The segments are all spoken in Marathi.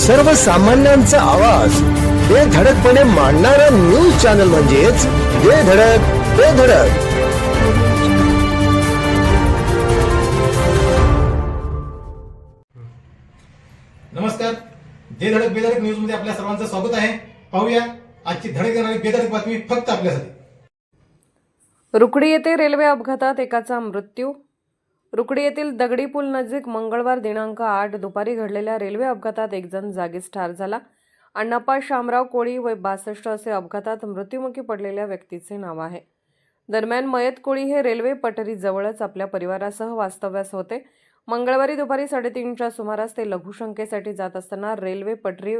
सर्वसामान्यांचा आवाज. बेधडकपणे मांडणारा न्यूज चॅनल म्हणजेच बेधडक बेधडक नमस्कार. जे धडक बेधडक न्यूजमध्ये आपल्या सर्वांचं स्वागत आहे. पाहूया आजची धडक देणारी बेधडक बातमी फक्त आपल्यासाठी. रुकडी येथे रेल्वे अपघातात एकाचा मृत्यू रुकडी येथील दगडी पूल नजीक मंगळवार दिनांक आठ दुपारी घडलेल्या रेल्वे अपघातात एकजण जागीच ठार झाला. अण्णाप्पा शामराव कोळी वय बासष्ट असे अपघातात मृत्युमुखी पडलेल्या व्यक्तीचे नाव आहे. दरम्यान मयत कोळी हे रेल्वे पटरीजवळच आपल्या परिवारासह वास्तव्यास होते. मंगळवारी दुपारी साडेतीनच्या सुमारास ते लघुशंकेसाठी जात असताना रेल्वे पटरी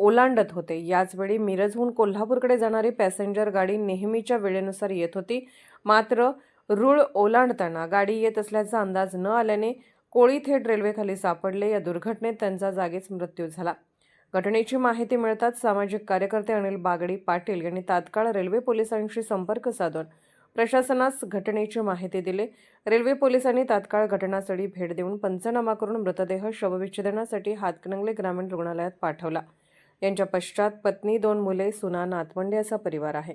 ओलांडत होते. याचवेळी मिरजहून कोल्हापूरकडे जाणारी पॅसेंजर गाडी नेहमीच्या वेळेनुसार येत होती. मात्र रूळ ओलांडताना गाडी येत असल्याचा अंदाज न आल्याने कोळी थेट रेल्वेखाली सापडले. या दुर्घटनेत त्यांचा जागीच मृत्यू झाला. घटनेची माहिती मिळताच सामाजिक कार्यकर्ते अनिल बागडी पाटील यांनी तात्काळ रेल्वे पोलिसांशी संपर्क साधून प्रशासनास घटनेची माहिती दिली. रेल्वे पोलिसांनी तात्काळ घटनास्थळी भेट देऊन पंचनामा करून मृतदेह शवविच्छेदनासाठी हातकणंगले ग्रामीण रुग्णालयात पाठवला. यांच्या पश्चात पत्नी दोन मुले सुना नातवंडे असा परिवार आहे.